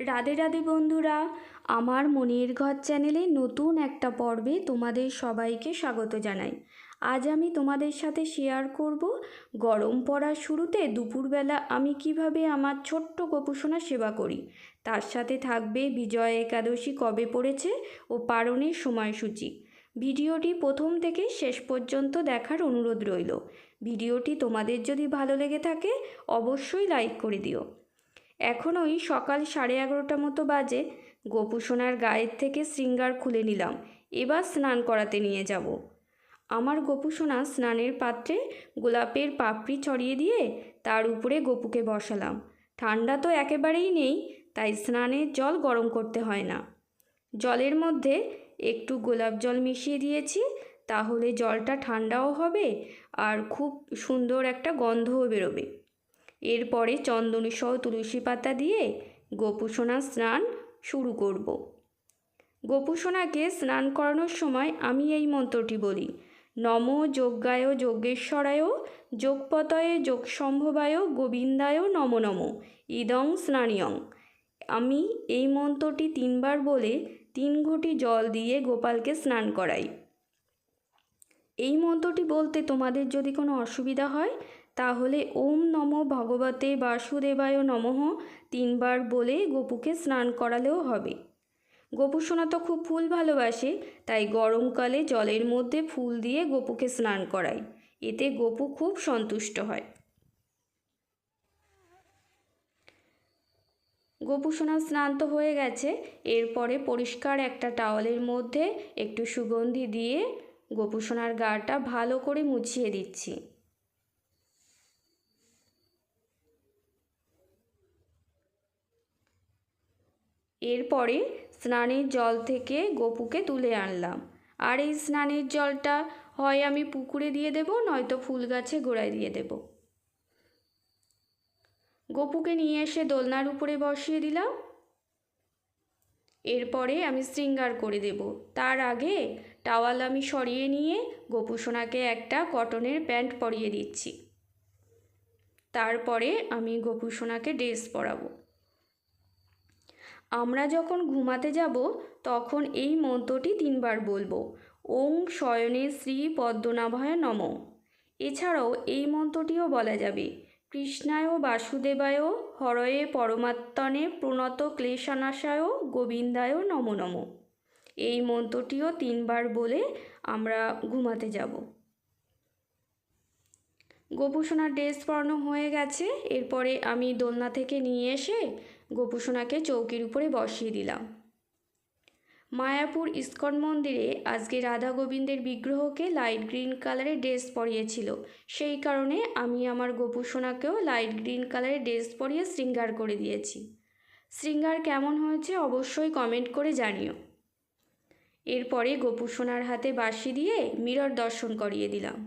রাধে রাধে বন্ধুরা, আমার মনের ঘর চ্যানেলে নতুন একটা পর্বে তোমাদের সবাইকে স্বাগত জানাই। আজ আমি তোমাদের সাথে শেয়ার করব গরম পড়ার শুরুতে দুপুরবেলা আমি কীভাবে আমার ছোট্ট গোপুসোনা সেবা করি। তার সাথে থাকবে বিজয় একাদশী কবে পড়েছে ও পারণের সময়সূচি। ভিডিওটি প্রথম থেকে শেষ পর্যন্ত দেখার অনুরোধ রইল। ভিডিওটি তোমাদের যদি ভালো লেগে থাকে, অবশ্যই লাইক করে দিও। এখন ওই সকাল সাড়ে এগারোটা মতো বাজে। গোপুসোনার গায়ের থেকে শৃঙ্গার খুলে নিলাম। এবার স্নান করাতে নিয়ে যাব। আমার গোপুসোনা স্নানের পাত্রে গোলাপের পাপড়ি ছড়িয়ে দিয়ে তার উপরে গপুকে বসালাম। ঠান্ডা তো একেবারেই নেই, তাই স্নানের জল গরম করতে হয় না। জলের মধ্যে একটু গোলাপ জল মিশিয়ে দিয়েছি, তাহলে জলটা ঠান্ডাও হবে আর খুব সুন্দর একটা গন্ধও বেরোবে। এরপরে চন্দনী সহ তুলসী পাতা দিয়ে গোপুসোনা স্নান শুরু করব। গোপুসোনাকে স্নান করানোর সময় আমি এই মন্ত্রটি বলি। নম যজ্ঞায় যজ্ঞেশ্বরায় যোগপতয়ে যোগসম্ভবায় গোবিন্দায় নম নম, ইদং স্নানিয়ং। আমি এই মন্ত্রটি তিনবার বলে তিন ঘটি জল দিয়ে গোপালকে স্নান করাই। এই মন্ত্রটি বলতে তোমাদের যদি কোনো অসুবিধা হয় তাহলে ওম নম ভগবতে বাসুদেবায় নমঃ তিনবার বলে গপুকে স্নান করালেও হবে। গপু সোনা তো খুব ফুল ভালোবাসে, তাই গরমকালে জলের মধ্যে ফুল দিয়ে গপুকে স্নান করাই এতে গপু খুব সন্তুষ্ট হয়। গপু সোনা স্নান তো হয়ে গেছে, এরপরে পরিষ্কার একটা টাওয়ালের মধ্যে একটু সুগন্ধি দিয়ে গপু সোনার গাটা ভালো করে মুছিয়ে দিচ্ছি। এরপরে স্নানের জল থেকে গপুকে তুলে আনলাম। আর এই স্নানের জলটা হয় আমি পুকুরে দিয়ে দেব, নয়তো ফুল গাছে গোড়ায় দিয়ে দেব। গপুকে নিয়ে এসে দোলনার উপরে বসিয়ে দিলাম। এরপরে আমি শৃঙ্গার করে দেব। তার আগে টাওয়াল আমি সরিয়ে নিয়ে গোপুসোনাকে একটা কটনের প্যান্ট পরিয়ে দিচ্ছি। তারপরে আমি গোপুসোনাকে ড্রেস পরাবো। আমরা যখন ঘুমাতে যাব, তখন এই মন্ত্রটি তিনবার বলব। ওং শয়নে শ্রী পদ্মনাভয় নম। এছাড়াও এই মন্ত্রটিও বলা যাবে, কৃষ্ণায় বাসুদেবায় হরয়ে পরমাত্মনে প্রণত ক্লেশানাশায় গোবিন্দায় নম নম। এই মন্ত্রটিও তিনবার বলে আমরা ঘুমাতে যাব। গোপুসোনার ড্রেস পরানো হয়ে গেছে, এরপরে আমি দোলনা থেকে নিয়ে এসে গোপুসোনাকে চৌকির উপরে বসিয়ে দিলাম। মায়াপুর ইস্কন মন্দিরে আজকে রাধা গোবিন্দের বিগ্রহকে লাইট গ্রিন কালারের ড্রেস পরিয়েছিল। সেই কারণে আমি আমার গোপুসোনাকেও লাইট গ্রিন কালারের ড্রেস পরিয়ে শৃঙ্গার করে দিয়েছি। শৃঙ্গার কেমন হয়েছে অবশ্যই কমেন্ট করে জানিও। এরপরে গোপুসোনার হাতে বাসি দিয়ে মিরর দর্শন করিয়ে দিলাম।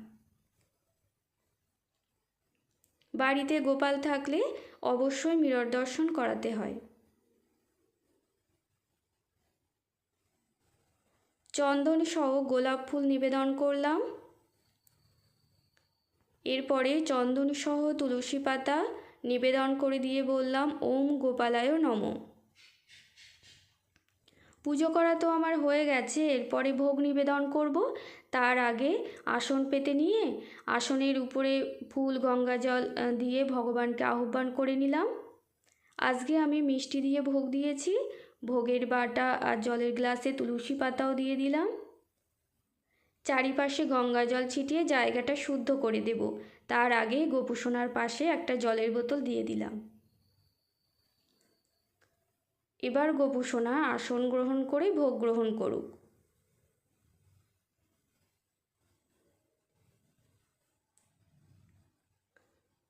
বাড়িতে গোপাল থাকলে অবশ্যই মিরর দর্শন করাতে হয়। চন্দন সহ গোলাপ ফুল নিবেদন করলাম। এরপরে চন্দন সহ তুলসী পাতা নিবেদন করে দিয়ে বললাম, ওম গোপালায় নম। পুজো করা তো আমার হয়ে গেছে, এরপরে ভোগ নিবেদন করব। তার আগে আসন পেতে নিয়ে আসনের উপরে ফুল, গঙ্গা জল দিয়ে ভগবানকে আহ্বান করে নিলাম। আজকে আমি মিষ্টি দিয়ে ভোগ দিয়েছি, ভোগের বাটা আর জলের গ্লাসে তুলসী পাতাও দিয়ে দিলাম। চারিপাশে গঙ্গা জল ছিটিয়ে জায়গাটা শুদ্ধ করে দেব। তার আগে গোপুসোনার পাশে একটা জলের বোতল দিয়ে দিলাম। এবার গোপুসোনা আসন গ্রহণ করে ভোগ গ্রহণ করুক।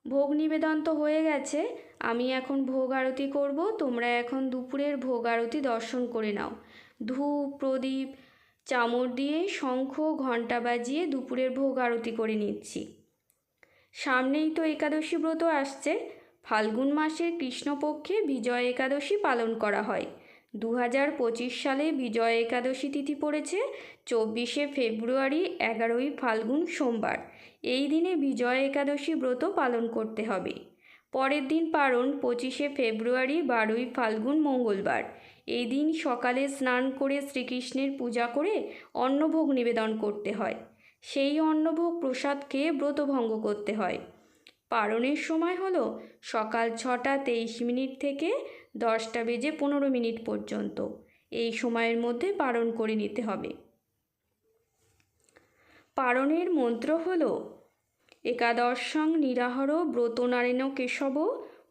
ভোগ নিবেদন তো হয়ে গেছে, আমি এখন ভোগ আরতি করব, তোমরা এখন দুপুরের ভোগ আরতি দর্শন করে নাও। ধূপ, প্রদীপ, চামর দিয়ে শঙ্খ, ঘণ্টা বাজিয়ে দুপুরের ভোগ আরতি করে নিচ্ছি। সামনেই তো একাদশী ব্রত আসছে ফাল্গুন মাসের কৃষ্ণপক্ষে বিজয় একাদশী পালন করা হয়। দু হাজার পঁচিশ সালে বিজয় একাদশী তিথি পড়েছে চব্বিশে ফেব্রুয়ারি, এগারোই ফাল্গুন সোমবার। এই দিনে বিজয় একাদশী ব্রত পালন করতে হবে। পরের দিন পারণ পঁচিশে ফেব্রুয়ারি, বারোই ফাল্গুন মঙ্গলবার। এই দিন সকালে স্নান করে শ্রীকৃষ্ণের পূজা করে অন্নভোগ নিবেদন করতে হয়। সেই অন্নভোগ প্রসাদ খেয়ে ব্রতভঙ্গ করতে হয়। পারণের সময় হলো সকাল ছটা তেইশ মিনিট থেকে দশটা বেজে পনেরো মিনিট পর্যন্ত। এই সময়ের মধ্যে পারণ করে নিতে হবে। পারণের মন্ত্র হল, একাদশং নিরাহর ব্রতনারায়ণ কেশব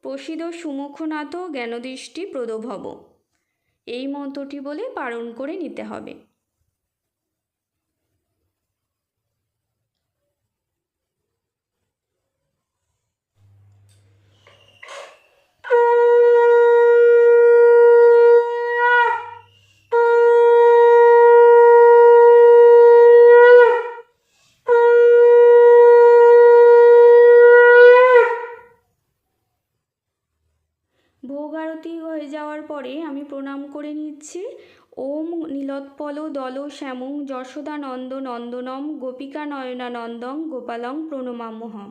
প্রসিদ্ধ সুমুখনাথ জ্ঞানদৃষ্টি প্রদভব। এই মন্ত্রটি বলে পালন করে নিতে হবে ভোগ আরতি হয়ে যাওয়ার পরে আমি প্রণাম করে নিচ্ছি। ওম নীলোৎপল দল শ্যামং যশোদানন্দ নন্দনম গোপিকা নয়না নন্দং গোপালং প্রণমাম্যহম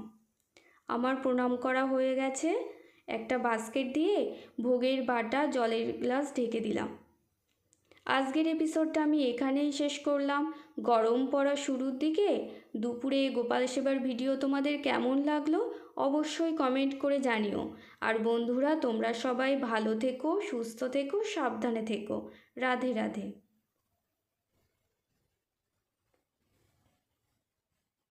আমার প্রণাম করা হয়ে গেছে। একটা বাস্কেট দিয়ে ভোগের বাটা জলের গ্লাস ঢেকে দিলাম। আজকের এপিসোডটা আমি এখানেই শেষ করলাম। গরম পড়া শুরুর দিকে দুপুরে গোপাল সেবার ভিডিও তোমাদের কেমন লাগল অবশ্যই কমেন্ট করে জানিও। আর বন্ধুরা, তোমরা সবাই ভালো থেকো, সুস্থ থেকো, সাবধানে থেকো। রাধে রাধে।